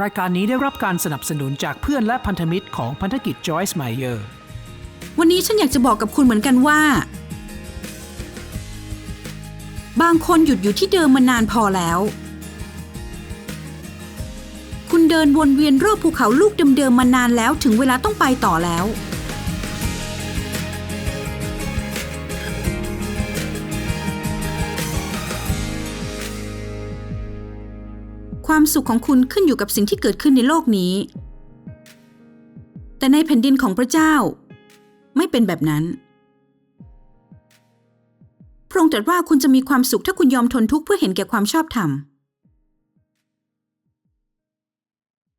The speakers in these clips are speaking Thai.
รายการนี้ได้รับการสนับสนุนจากเพื่อนและพันธมิตรของพันธกิจ Joyce Meyer วันนี้ฉันอยากจะบอกกับคุณเหมือนกันว่า บางคนหยุดอยู่ที่เดิมมานานพอแล้ว คุณเดินวนเวียนรอบภูเขาลูกเดิมๆมานานแล้วถึงเวลาต้องไปต่อแล้ว ความสุขของคุณขึ้นอยู่กับสิ่งที่เกิดขึ้นในโลกนี้ แต่ในแผ่นดินของพระเจ้า ไม่เป็นแบบนั้น พระองค์ตรัสว่าคุณจะมีความสุขถ้าคุณยอมทนทุกข์เพื่อเห็นแก่ความชอบธรรม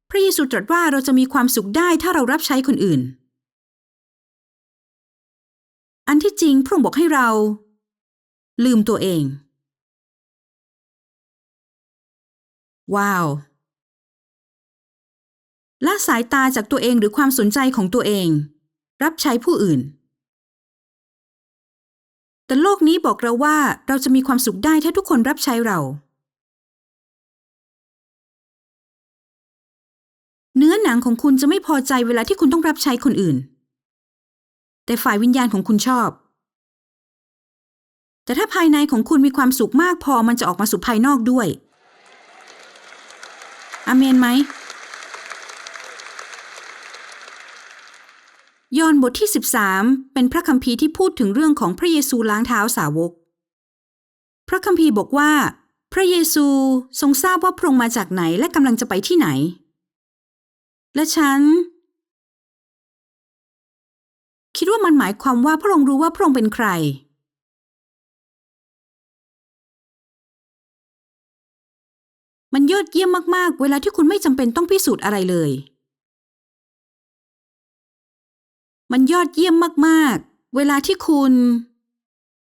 พระเยซูตรัสว่าเราจะมีความสุขได้ถ้าเรารับใช้คนอื่น อันที่จริงพระองค์บอกให้เรา ลืมตัวเอง ว้าว ละสายตาจากตัวเองหรือความสนใจของตัวเอง รับใช้ผู้อื่น แต่โลกนี้บอกเราว่าเราจะมีความสุขได้ถ้าทุกคนรับใช้เรา เนื้อหนังของคุณจะไม่พอใจเวลาที่คุณต้องรับใช้คนอื่น แต่ฝ่ายวิญญาณของคุณชอบแต่ถ้าภายในของคุณมีความสุขมากพอมันจะออกมาสู่ภายนอกด้วย อาเมนไหมยอห์นบทที่ 13 เป็นพระคัมภีร์ที่พูดถึงเรื่องของพระเยซูล้างเท้าสาวก พระคัมภีร์บอกว่า พระเยซูทรงทราบว่าพระองค์มาจากไหนและกำลังจะไปที่ไหน และฉัน คิดว่ามันหมายความว่าพระองค์รู้ว่าพระองค์เป็นใคร ยอดเยี่ยมมากๆ เวลาที่คุณไม่จำเป็นต้องพิสูจน์อะไรเลย มันยอดเยี่ยมมากๆ เวลาที่คุณ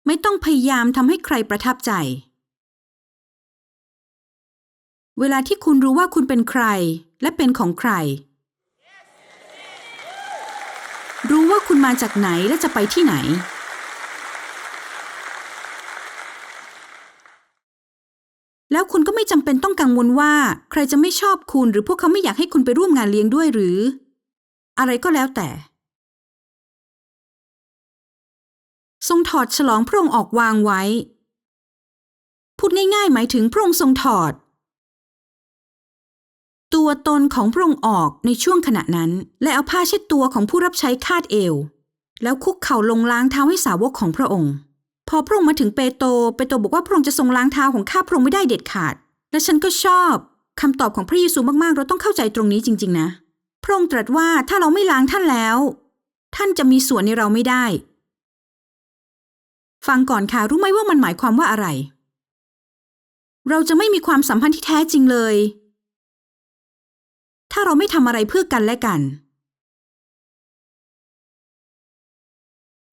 ไม่ต้องพยายามทำให้ใครประทับใจ เวลาที่คุณรู้ว่าคุณเป็นใครและเป็นของใคร รู้ว่าคุณมาจากไหนและจะไปที่ไหนแล้วคุณ ไม่จำเป็นต้องกังวลว่า ใครจะไม่ชอบคุณหรือพวกเขาไม่อยากให้คุณไปร่วมงานเลี้ยงด้วยหรือ อะไรก็แล้วแต่ ทรงถอดฉลองพระองค์ออกวางไว้ พูดง่ายๆ หมายถึงพระองค์ทรงถอด ตัวตนของพระองค์ออกในช่วงขณะนั้น และเอาผ้าเช็ดตัวของผู้รับใช้คาดเอว แล้วคุกเข่าลงล้างเท้าให้สาวกของพระองค์พอพระองค์มาถึงเปโตร เปโตรบอกว่าพระองค์จะทรงล้างเท้าของข้าพระองค์ไม่ได้เด็ดขาด และฉันก็ชอบคำตอบของพระเยซูมากๆ เราต้องเข้าใจตรงนี้จริง ๆ นะ พระองค์ตรัสว่าถ้าเราไม่ล้างท่านแล้ว ท่านจะมีส่วนในเราไม่ได้ ฟังก่อนค่ะรู้ไหมว่ามันหมายความว่าอะไร เราจะไม่มีความสัมพันธ์ที่แท้จริงเลย ถ้าเราไม่ทำอะไรเพื่อกันและกัน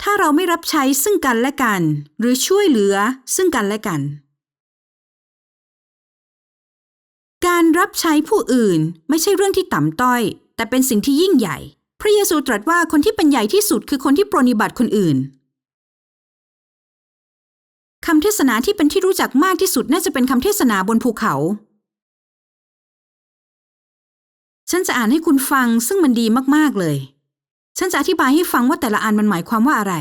ถ้าเราไม่รับใช้ซึ่งกันและกัน หรือช่วยเหลือซึ่งกันและกัน การรับใช้ผู้อื่นไม่ใช่เรื่องที่ต่ำต้อย แต่เป็นสิ่งที่ยิ่งใหญ่ พระเยซูตรัสว่าคนที่เป็นใหญ่ที่สุดคือคนที่ปรนิบัติคนอื่นคำเทศนาที่เป็นที่รู้จักมากที่สุดน่าจะเป็นคำเทศนาบนภูเขา ฉันจะอ่านให้คุณฟังซึ่งมันดีมากๆเลย ฉันจะอธิบายให้ฟังว่าแต่ละอันมันหมายความว่าอะไร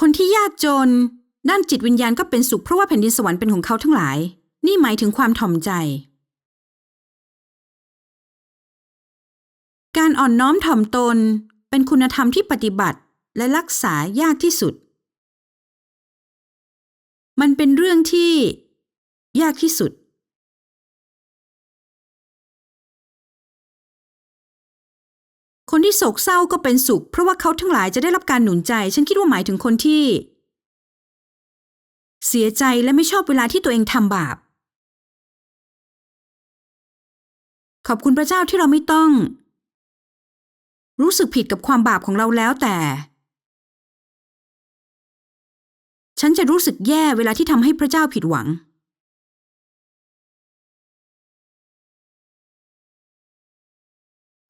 คนที่ยากจนด้านจิตวิญญาณก็เป็นสุขเพราะว่าแผ่นดินสวรรค์เป็นของเขาทั้งหลาย นี่หมายถึงความถ่อมใจ การอ่อนน้อมถ่อมตนเป็นคุณธรรมที่ปฏิบัติและรักษายากที่สุด มันเป็นเรื่องที่ยากที่สุด คนที่โศกเศร้าก็เป็นสุข เพราะว่าเขาทั้งหลายจะได้รับการหนุนใจ ฉันคิดว่าหมายถึงคนที่ เสียใจและไม่ชอบเวลาที่ตัวเองทำบาป ขอบคุณพระเจ้าที่เราไม่ต้อง รู้สึกผิดกับความบาปของเราแล้วแต่ ฉันจะรู้สึกแย่เวลาที่ทำให้พระเจ้าผิดหวัง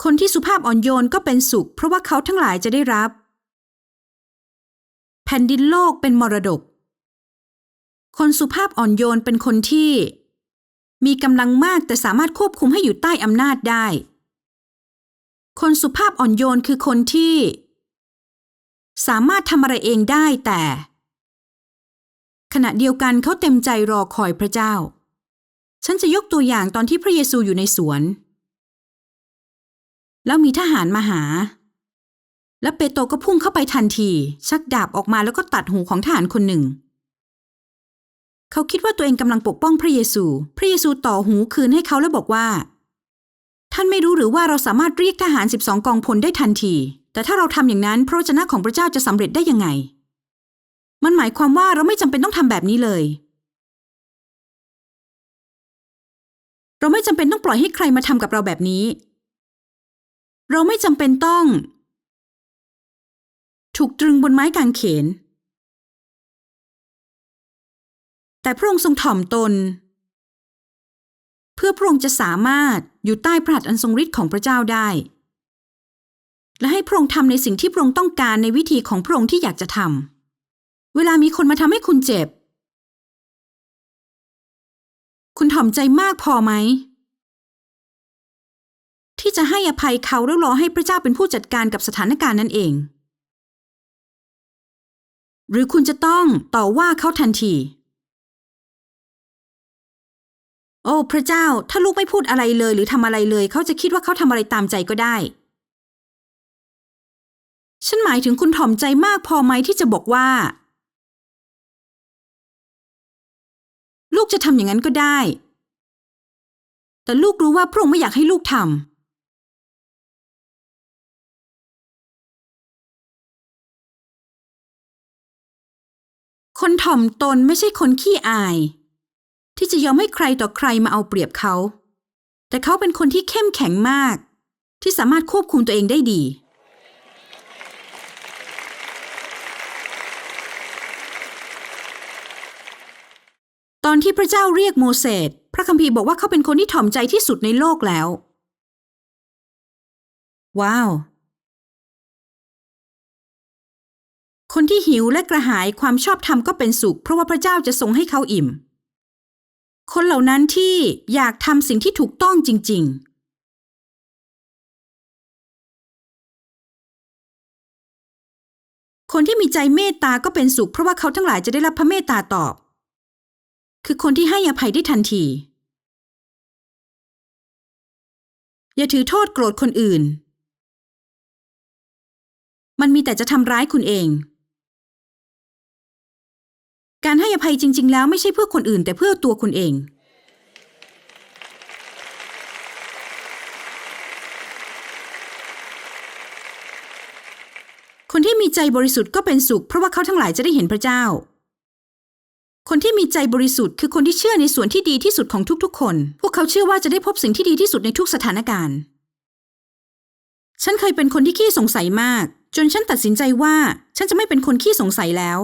คนที่สุภาพอ่อนโยนก็เป็นสุข เพราะว่าเขาทั้งหลายจะได้รับ แผ่นดินโลกเป็นมรดก คนสุภาพอ่อนโยนเป็นคนที่ มีกำลังมากแต่สามารถควบคุมให้อยู่ใต้อำนาจได้ คนสุภาพอ่อนโยนคือคนที่ สามารถทำอะไรเองได้แต่ ขณะเดียวกันเขาเต็มใจรอคอยพระเจ้า ฉันจะยกตัวอย่างตอนที่พระเยซูอยู่ในสวน แล้วมีทหารมาหา และเปโตรก็พุ่งเข้าไปทันที ชักดาบออกมาแล้วก็ตัดหูของทหารคนหนึ่ง เขาคิดว่าตัวเองกำลังปกป้องพระเยซู พระเยซูต่อหูคืนให้เขาและบอกว่าานไม่รู้หรือว่าเราสามารถเรียกทหาร 12 กองพลได้ทันที แต่ถ้าเราทำอย่างนั้น พระวจนะของพระเจ้าจะสำเร็จได้ยังไง มันหมายความว่าเราไม่จำเป็นต้องทำแบบนี้เลย เราไม่จำเป็นต้องปล่อยให้ใครมาทำกับเราแบบนี้ เราไม่จำเป็นต้อง ถูกตรึงบนไม้กางเขน แต่พระองค์ทรงถ่อมตน พื่อพระองค์จะสามารถอยู่ใต้พระหัตถ์อันทรงฤทธิ์ของพระเจ้าได้ และให้พระองค์ทำในสิ่งที่พระองค์ต้องการในวิธีของพระองค์ที่อยากจะทำเวลามีคนมาทำให้คุณเจ็บ คุณถ่อมใจมากพอไหม ที่จะให้อภัยเขาแล้วรอให้พระเจ้าเป็นผู้จัดการกับสถานการณ์นั้นเอง หรือคุณจะต้องต่อว่าเขาทันที โอ้พระเจ้า ถ้าลูกไม่พูดอะไรเลย หรือทำอะไรเลย เขาจะคิดว่าเขาทำอะไรตามใจก็ได้ ฉันหมายถึงคุณถ่อมใจมากพอไหมที่จะบอกว่า ลูกจะทำอย่างนั้นก็ได้ แต่ลูกรู้ว่าพระองค์ไม่อยากให้ลูกทำคนถ่อมตนไม่ใช่คนขี้อาย ที่จะยอมให้ใครต่อใครมาเอาเปรียบเขา แต่เขาเป็นคนที่เข้มแข็งมาก ที่สามารถควบคุมตัวเองได้ดี ตอนที่พระเจ้าเรียกโมเสสพระคัมภีร์บอกว่าเขาเป็นคนที่ถ่อมใจที่สุดในโลกแล้ว ว้าวคนที่หิวและกระหายความชอบธรรมก็เป็นสุข เพราะว่าพระเจ้าจะทรงให้เขาอิ่ม คนเหล่านั้นที่อยากทำสิ่งที่ถูกต้องจริง ๆคนที่มีใจเมตตาก็เป็นสุขเพราะว่าเขาทั้งหลายจะได้รับพระเมตตาตอบ คือคนที่ให้อภัยได้ทันที อย่าถือโทษโกรธคนอื่น มันมีแต่จะทำร้ายคุณเอง การให้อภัยจริง ๆ แล้วไม่ใช่เพื่อคนอื่น แต่เพื่อตัวคุณเอง คนที่มีใจบริสุทธิ์ก็เป็นสุข เพราะว่าเขาทั้งหลายจะได้เห็นพระเจ้า คนที่มีใจบริสุทธิ์คือคนที่เชื่อในส่วนที่ดีที่สุดของทุกๆ คน พวกเขาเชื่อว่าจะได้พบสิ่งที่ดีที่สุดในทุกสถานการณ์ ฉันเคยเป็นคนที่ขี้สงสัยมาก จนฉันตัดสินใจว่า ฉันจะไม่เป็นคนขี้สงสัยแล้ว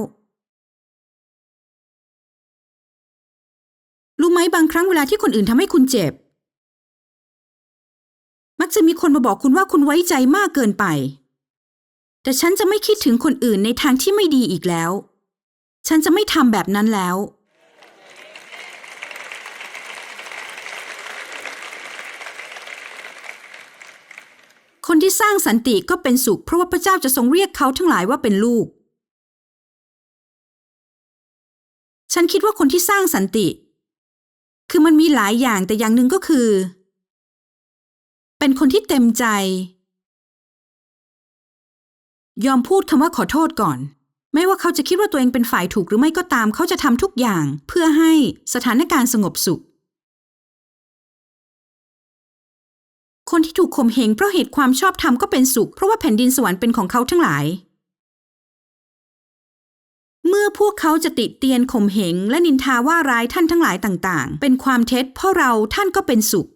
ไหมบางครั้งเวลาที่คนอื่นทำให้คุณเจ็บ มักจะมีคนมาบอกคุณว่าคุณไว้ใจมากเกินไป แต่ฉันจะไม่คิดถึงคนอื่นในทางที่ไม่ดีอีกแล้ว ฉันจะไม่ทำแบบนั้นแล้ว คนที่สร้างสันติก็เป็นสุข เพราะว่าพระเจ้าจะทรงเรียกเขาทั้งหลายว่าเป็นลูก ฉันคิดว่าคนที่สร้างสันติ คือมันมีหลายอย่างแต่อย่างหนึ่งก็คือ เป็นคนที่เต็มใจ ยอมพูดคำว่าขอโทษก่อน ไม่ว่าเขาจะคิดว่าตัวเองเป็นฝ่ายถูกหรือไม่ก็ตาม เขาจะทำทุกอย่างเพื่อให้สถานการณ์สงบสุข คนที่ถูกข่มเหงเพราะเหตุความชอบธรรมก็เป็นสุข เพราะว่าแผ่นดินสวรรค์เป็นของเขาทั้งหลาย อพวกเขาจะติเตียนข่มเหงและนินทาว่าร้ายท่านทั้งหลายต่างๆ เป็นความเท็จเพราะเราท่านก็เป็นสุข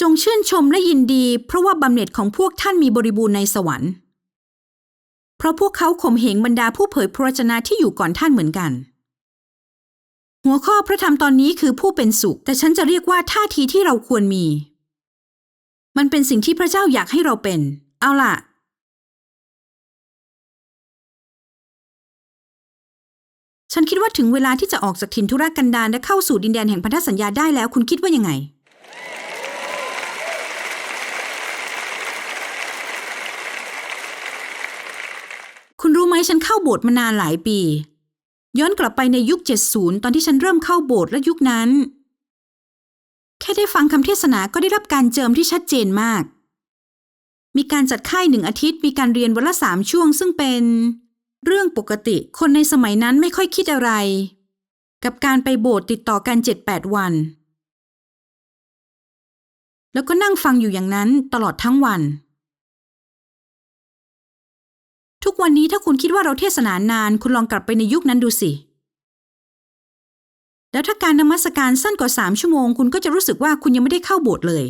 จงชื่นชมและยินดี เพราะว่าบำเหน็จของพวกท่านมีบริบูรณ์ในสวรรค์ เพราะพวกเขาข่มเหงบรรดาผู้เผยพระวจนะที่อยู่ก่อนท่านเหมือนกัน หัวข้อพระธรรมตอนนี้คือผู้เป็นสุข แต่ฉันจะเรียกว่าท่าทีที่เราควรมี มันเป็นสิ่งที่พระเจ้าอยากให้เราเป็น เอาล่ะ ฉันคิดว่าถึงเวลาที่จะออกจากถิ่นทุรกันดารและเข้าสู่ดินแดนแห่งพันธสัญญาได้แล้ว คุณคิดว่ายังไง คุณรู้ไหมฉันเข้าโบสถ์มานานหลายปี ย้อนกลับไปในยุค 70 ตอนที่ฉันเริ่มเข้าโบสถ์และยุคนั้น แค่ได้ฟังคำเทศนาก็ได้รับการเจิมที่ชัดเจนมาก มีการจัดค่ายหนึ่งอาทิตย์ มีการเรียนวันละสามช่วง ซึ่งเป็น เรื่องปกติคนในสมัยนั้นไม่ค่อยคิดอะไร กับการไปโบสถ์ติดต่อกัน7-8วัน แล้วก็นั่งฟังอยู่อย่างนั้นตลอดทั้งวัน ทุกวันนี้ถ้าคุณคิดว่าเราเทศนานาน คุณลองกลับไปในยุคนั้นดูสิ แล้วถ้าการนมัสการสั้นกว่าสามชั่วโมง คุณก็จะรู้สึกว่าคุณยังไม่ได้เข้าโบสถ์เลย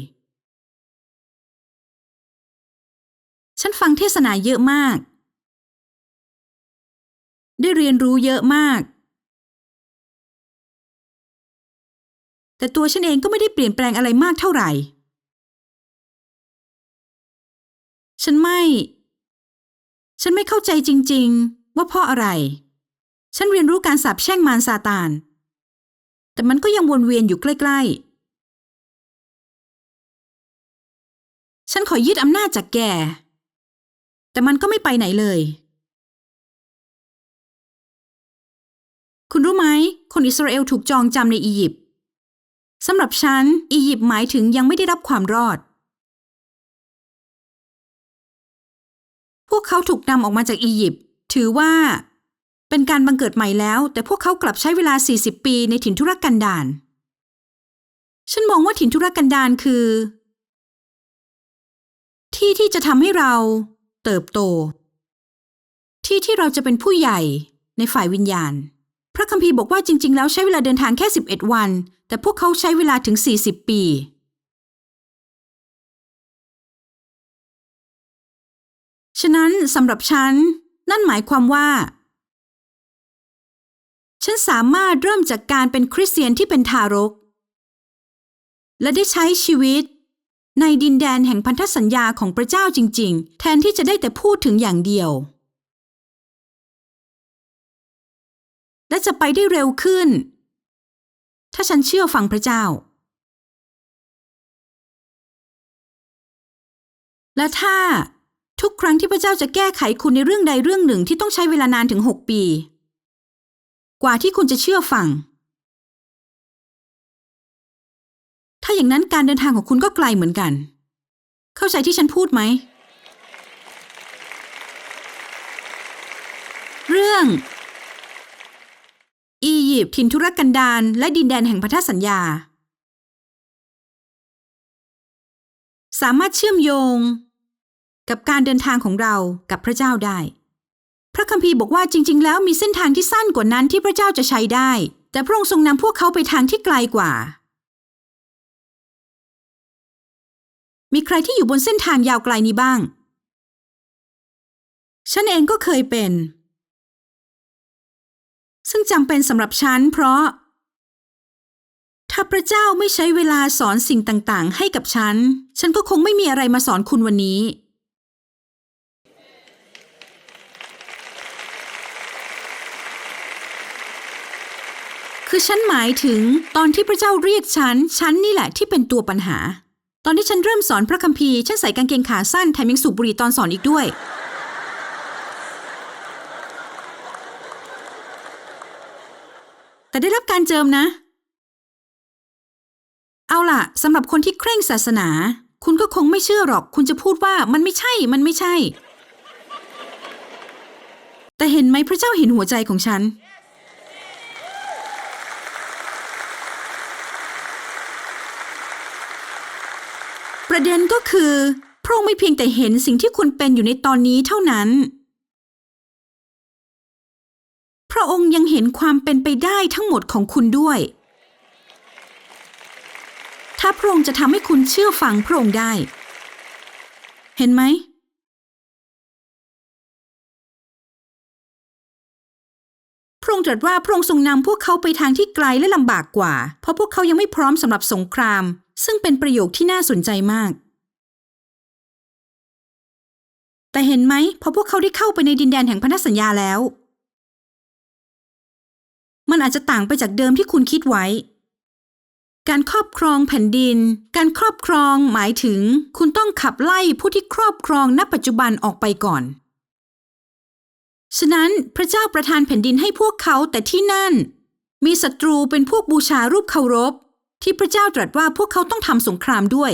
ฉันฟังเทศนาเยอะมาก ได้เรียนรู้เยอะมาก แต่ตัวฉันเองก็ไม่ได้เปลี่ยนแปลงอะไรมากเท่าไหร่ ฉันไม่ ฉันไม่เข้าใจจริง ๆ ว่าเพราะอะไร ฉันเรียนรู้การสาบแช่งมารซาตาน แต่มันก็ยังวนเวียนอยู่ใกล้ๆฉันขอยึดอำนาจจากแก แต่มันก็ไม่ไปไหนเลย คุณรู้ไหม คนอิสราเอลถูกจองจำในอียิปต์สำหรับฉัน อียิปต์หมายถึงยังไม่ได้รับความรอด พวกเขาถูกนำออกมาจากอียิปต์ถือว่า เป็นการบังเกิดใหม่แล้ว แต่พวกเขากลับใช้เวลา 40 ปีในถิ่นทุรกันดารฉันมองว่าถิ่นทุรกันดารคือ ที่ที่จะทำให้เรา เติบโต ที่ที่เราจะเป็นผู้ใหญ่ในฝ่ายวิญญาณ พระคัมภีร์บอกว่าจริง ๆ แล้วใช้เวลาเดินทางแค่ 11 วัน แต่พวกเขาใช้เวลาถึง 40 ปี ฉะนั้นสำหรับฉัน นั่นหมายความว่า ฉันสามารถเริ่มจากการเป็นคริสเตียนที่เป็นทารก และได้ใช้ชีวิต ในดินแดนแห่งพันธสัญญาของพระเจ้าจริง ๆ แทนที่จะได้แต่พูดถึงอย่างเดียว และจะไปได้เร็วขึ้น ถ้าฉันเชื่อฟังพระเจ้า และถ้าทุกครั้งที่พระเจ้าจะแก้ไขคุณในเรื่องใดเรื่องหนึ่งที่ต้องใช้เวลานานถึงหกปี กว่าที่คุณจะเชื่อฟัง ถ้าอย่างนั้นการเดินทางของคุณก็ไกลเหมือนกัน เข้าใจที่ฉันพูดไหม เรื่อง อียิปต์ถิ่นทุรกันดารและดินแดนแห่งพันธสัญญา สามารถเชื่อมโยง กับการเดินทางของเรากับพระเจ้าได้ พระคัมภีร์บอกว่าจริง ๆ แล้วมีเส้นทางที่สั้นกว่านั้นที่พระเจ้าจะใช้ได้ แต่พระองค์ทรงนำพวกเขาไปทางที่ไกลกว่า มีใครที่อยู่บนเส้นทางยาวไกลนี้บ้าง ฉันเองก็เคยเป็น ซึ่งจำเป็นสำหรับฉันเพราะ ถ้าพระเจ้าไม่ใช้เวลาสอนสิ่งต่างๆ ให้กับฉัน ฉันก็คงไม่มีอะไรมาสอนคุณวันนี้ คือฉันหมายถึงตอนที่พระเจ้าเรียกฉัน ฉันนี่แหละที่เป็นตัวปัญหา ตอนที่ฉันเริ่มสอนพระคัมภีร์ ฉันใส่กางเกงขาสั้นแถมยังสูบบุหรี่ตอนสอนอีกด้วย แต่ได้รับการเจิมนะ เอาล่ะสำหรับคนที่เคร่งศาสนา คุณก็คงไม่เชื่อหรอก คุณจะพูดว่ามันไม่ใช่ มันไม่ใช่ แต่เห็นไหมพระเจ้าเห็นหัวใจของฉัน ประเด็นก็คือพระองค์ไม่เพียงแต่เห็นสิ่งที่คุณเป็นอยู่ในตอนนี้เท่านั้น ห็นความเป็นไปได้ทั้งหมดของคุณด้วย ถ้าพระองค์จะทำให้คุณเชื่อฟังพระองค์ได้ เห็นไหม พระองค์ตรัสว่าพระองค์ทรงนำพวกเขาไปทางที่ไกลและลำบากกว่า เพราะพวกเขายังไม่พร้อมสำหรับสงคราม ซึ่งเป็นประโยคที่น่าสนใจมากแต่เห็นไหมพอพวกเขาได้เข้าไปในดินแดนแห่งพันธสัญญาแล้ว มันอาจจะต่างไปจากเดิมที่คุณคิดไว้ การครอบครองแผ่นดิน การครอบครองหมายถึง คุณต้องขับไล่ผู้ที่ครอบครองณปัจจุบันออกไปก่อน ฉะนั้นพระเจ้าประทานแผ่นดินให้พวกเขาแต่ที่นั่น มีศัตรูเป็นพวกบูชารูปเคารพ ที่พระเจ้าตรัสว่าพวกเขาต้องทำสงครามด้วย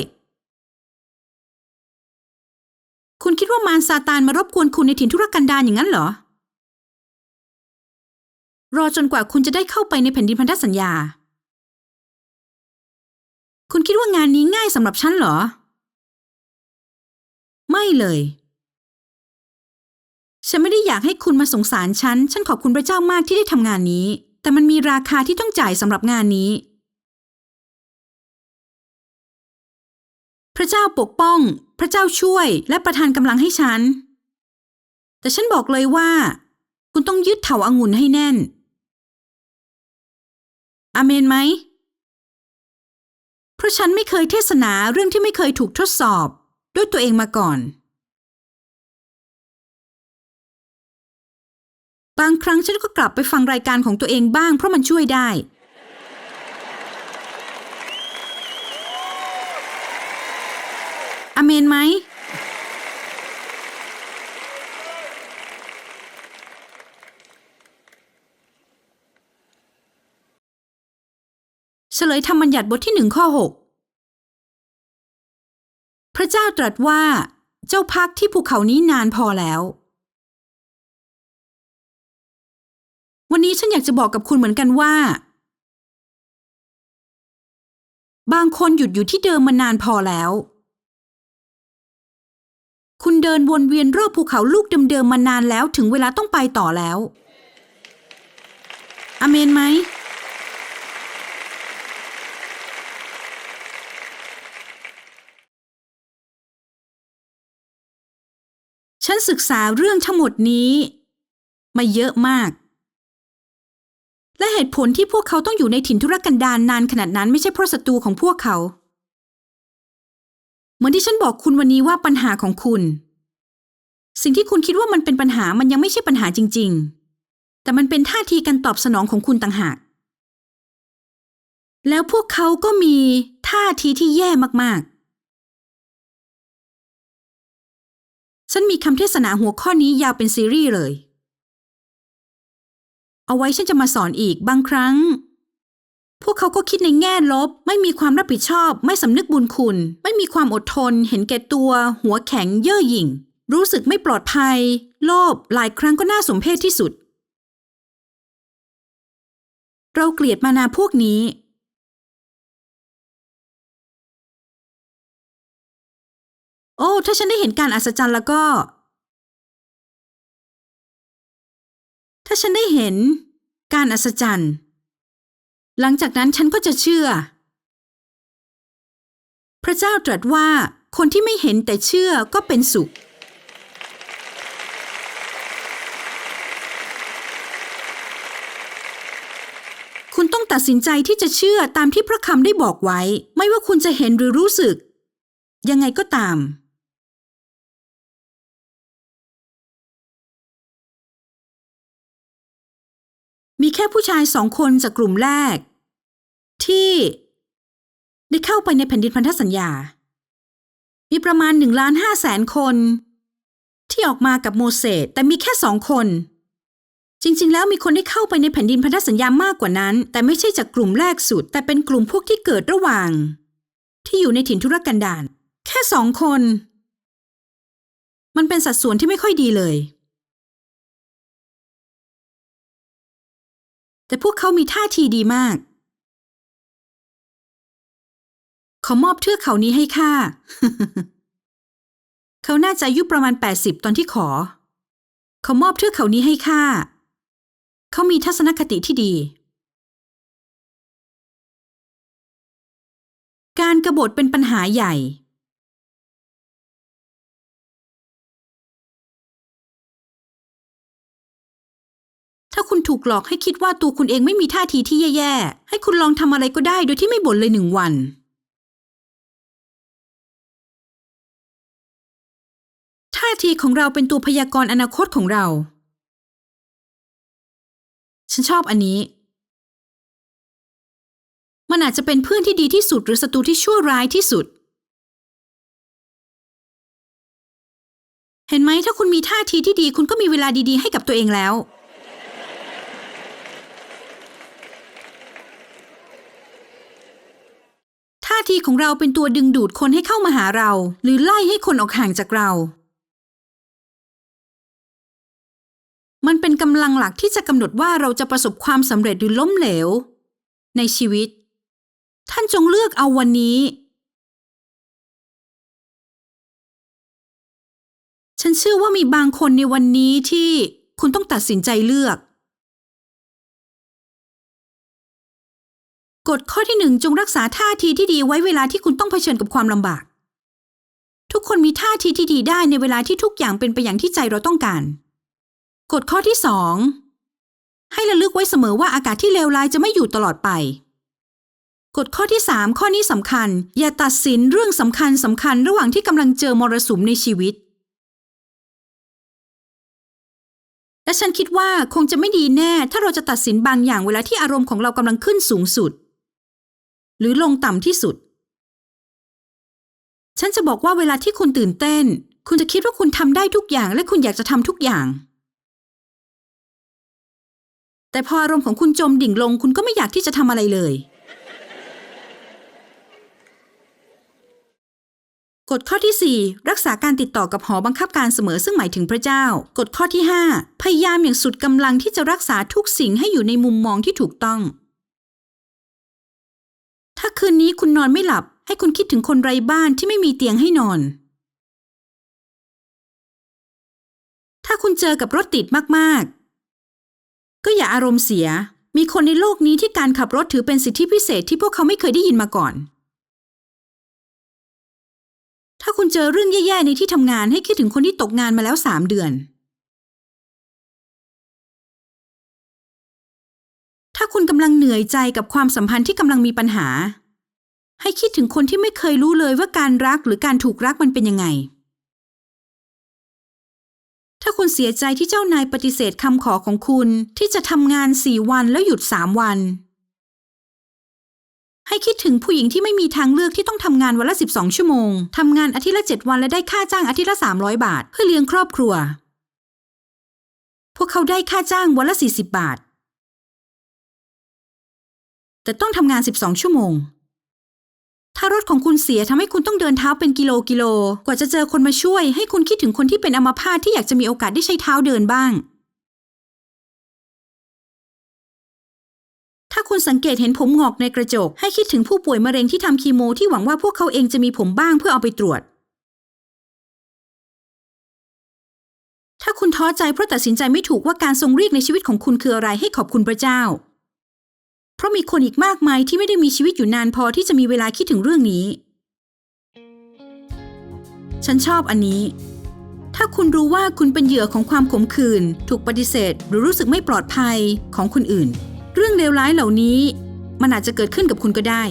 คุณคิดว่ามารซาตานมารบกวนคุณในถิ่นทุรกันดารอย่างนั้นเหรอ รอจนกว่าคุณจะได้เข้าไปในแผ่นดินพันธสัญญา คุณคิดว่างานนี้ง่ายสำหรับฉันเหรอ ไม่เลย ฉันไม่ได้อยากให้คุณมาสงสารฉัน ฉันขอบคุณพระเจ้ามากที่ได้ทำงานนี้ แต่มันมีราคาที่ต้องจ่ายสำหรับงานนี้ พระเจ้าปกป้อง พระเจ้าช่วย และประทานกำลังให้ฉัน แต่ฉันบอกเลยว่าคุณต้องยึดเถาอางุ่นให้แน่น อาเมนไหม เพราะฉันไม่เคยเทศนาเรื่องที่ไม่เคยถูกทดสอบด้วยตัวเองมาก่อน บางครั้งฉันก็กลับไปฟังรายการของตัวเองบ้างเพราะมันช่วยได้ อเมนไหม ลยธรรมบัญญัติบทที่หนึ่งข้อหกพระเจ้าตรัสว่า เจ้าพักที่ภูเขานี้นานพอแล้ว วันนี้ฉันอยากจะบอกกับคุณเหมือนกันว่า บางคนหยุดอยู่ที่เดิมมานานพอแล้ว คุณเดินวนเวียนรอบภูเขาลูกเดิมๆมานานแล้วถึงเวลาต้องไปต่อแล้ว อเมนไหม ฉันศึกษาเรื่องทั้งหมดนี้ มาเยอะมาก และเหตุผลที่พวกเขาต้องอยู่ในถิ่นทุรกันดารนนานขนาดนั้นไม่ใช่เพราะศัตรูของพวกเขา เหมือนที่ฉันบอกคุณวันนี้ว่าปัญหาของคุณ สิ่งที่คุณคิดว่ามันเป็นปัญหามันยังไม่ใช่ปัญหาจริง ๆ แต่มันเป็นท่าทีการตอบสนองของคุณต่างหาก แล้วพวกเขาก็มีท่าทีที่แย่มากๆ ฉันมีคำเทศนาหัวข้อนี้ยาวเป็นซีรีส์เลย เอาไว้ฉันจะมาสอนอีกบางครั้ง พวกเขาก็คิดในแง่ลบ ไม่มีความรับผิดชอบ ไม่สำนึกบุญคุณ ไม่มีความอดทน เห็นแก่ตัว หัวแข็งเย่อหยิ่ง รู้สึกไม่ปลอดภัย โลภหลายครั้งก็น่าสมเพชที่สุด เราเกลียดมานาพวกนี้ อ้ ถ้าฉันได้เห็นการอัศจรรย์แล้วก็ ถ้าฉันได้เห็นการอัศจรรย์ หลังจากนั้นฉันก็จะเชื่อ พระเจ้าตรัสว่าคนที่ไม่เห็นแต่เชื่อก็เป็นสุข คุณต้องตัดสินใจที่จะเชื่อตามที่พระคำได้บอกไว้ ไม่ว่าคุณจะเห็นหรือรู้สึก ยังไงก็ตาม มีแค่ผู้ชายสองคนจากกลุ่มแรก ที่ได้เข้าไปในแผ่นดินพันธสัญญา มีประมาณหนึ่งล้านห้าแสนคน ที่ออกมากับโมเสสแต่มีแค่สองคน จริงๆ แล้วมีคนได้เข้าไปในแผ่นดินพันธสัญญามากกว่านั้น แต่ไม่ใช่จากกลุ่มแรกสุด แต่เป็นกลุ่มพวกที่เกิดระหว่าง ที่อยู่ในถิ่นทุรกันดารแค่สองคน มันเป็นสัดส่วนที่ไม่ค่อยดีเลย แต่พวกเขามีท่าทีดีมาก ขอมอบเทือกเขานี้ให้ข้า เขาน่าจะอายุประมาณ 80 ตอนที่ขอเขามอบเทือกเขานี้ให้ข้า เขามีทัศนคติที่ดี การกรบฏเป็นปัญหาใหญ่ คุณถูกหลอกให้คิดว่าตัวคุณเองไม่มีท่าทีที่แย่ๆ ให้คุณลองทำอะไรก็ได้โดยที่ไม่บ่นเลยหนึ่งวัน ท่าทีของเราเป็นตัวพยากรณ์อนาคตของเรา ฉันชอบอันนี้ มันอาจจะเป็นเพื่อนที่ดีที่สุดหรือศัตรูที่ชั่วร้ายที่สุดเห็นไหมถ้าคุณมีท่าทีที่ดีคุณก็มีเวลาดีๆ ให้กับตัวเองแล้ว ท่ของเราเป็นตัวดึงดูดคนให้เข้ามาหาเรา หรือไล่ให้คนออกห่างจากเรา มันเป็นกำลังหลักที่จะกำหนดว่าเราจะประสบความสำเร็จหรือล้มเหลว ในชีวิต ท่านจงเลือกเอาวันนี้ ฉันเชื่อว่ามีบางคนในวันนี้ที่คุณต้องตัดสินใจเลือก กฎข้อที่หนึ่งจงรักษาท่าทีที่ดีไว้เวลาที่คุณต้องเผชิญกับความลำบาก ทุกคนมีท่าทีที่ดีได้ในเวลาที่ทุกอย่างเป็นไปอย่างที่ใจเราต้องการ กฎข้อที่สองให้ระลึกไว้เสมอว่าอากาศที่เลวร้ายจะไม่อยู่ตลอดไป กฎข้อที่สามข้อนี้สำคัญ อย่าตัดสินเรื่องสำคัญสำคัญระหว่างที่กำลังเจอมรสุมในชีวิต และฉันคิดว่าคงจะไม่ดีแน่ ถ้าเราจะตัดสินบางอย่างเวลาที่อารมณ์ของเรากำลังขึ้นสูงสุด หรือลงต่ำที่สุด ฉันจะบอกว่าเวลาที่คุณตื่นเต้น คุณจะคิดว่าคุณทำได้ทุกอย่างและคุณอยากจะทำทุกอย่าง แต่พออารมณ์ของคุณจมดิ่งลง คุณก็ไม่อยากที่จะทำอะไรเลย กฎข้อที่ 4 รักษาการติดต่อกับหอบังคับการเสมอซึ่งหมายถึงพระเจ้า กฎข้อที่ 5 พยายามอย่างสุดกำลังที่จะรักษาทุกสิ่งให้อยู่ในมุมมองที่ถูกต้อง ถ้าคืนนี้คุณนอนไม่หลับ ให้คุณคิดถึงคนไร้บ้านที่ไม่มีเตียงให้นอน ถ้าคุณเจอกับรถติดมากๆ ก็อย่าอารมณ์เสีย มีคนในโลกนี้ที่การขับรถถือเป็นสิทธิพิเศษที่พวกเขาไม่เคยได้ยินมาก่อน ถ้าคุณเจอเรื่องแย่ๆในที่ทำงานให้คิดถึงคนที่ตกงานมาแล้วสามเดือน ถ้าคุณกำลังเหนื่อยใจกับความสัมพันธ์ที่กำลังมีปัญหา ให้คิดถึงคนที่ไม่เคยรู้เลยว่าการรักหรือการถูกรักมันเป็นยังไง ถ้าคุณเสียใจที่เจ้านายปฏิเสธคำขอของคุณที่จะทำงานสี่วันแล้วหยุดสามวัน ให้คิดถึงผู้หญิงที่ไม่มีทางเลือกที่ต้องทำงานวันละ 12 ชั่วโมงทำงานอาทิตย์ละ7วันและได้ค่าจ้างอาทิตย์ละ 300 บาท เพื่อเลี้ยงครอบครัว พวกเขาได้ค่าจ้างวันละ 40 บาท แต่ต้องทำงาน 12 ชั่วโมง ถ้ารถของคุณเสียทำให้คุณต้องเดินเท้าเป็นกิโลกิโล กว่าจะเจอคนมาช่วย ให้คุณคิดถึงคนที่เป็นอัมพาตที่อยากจะมีโอกาสได้ใช้เท้าเดินบ้าง ถ้าคุณสังเกตเห็นผมหงอกในกระจก ให้คิดถึงผู้ป่วยมะเร็งที่ทำคีโมที่หวังว่าพวกเขาเองจะมีผมบ้างเพื่อเอาไปตรวจถ้าคุณท้อใจเพราะตัดสินใจไม่ถูกว่าการทรงเรียกในชีวิตของคุณคืออะไรให้ขอบคุณพระเจ้า ราะมีคนอีกมากมายที่ไม่ได้มีชีวิตอยู่นานพอที่จะมีเวลาคิดถึงเรื่องนี้ ฉันชอบอันนี้ ถ้าคุณรู้ว่าคุณเป็นเหยื่อของความขมขื่นถูกปฏิเสธ หรือรู้สึกไม่ปลอดภัยของคนอื่น เรื่องเลวร้ายเหล่านี้ มันอาจจะเกิดขึ้นกับคุณก็ได้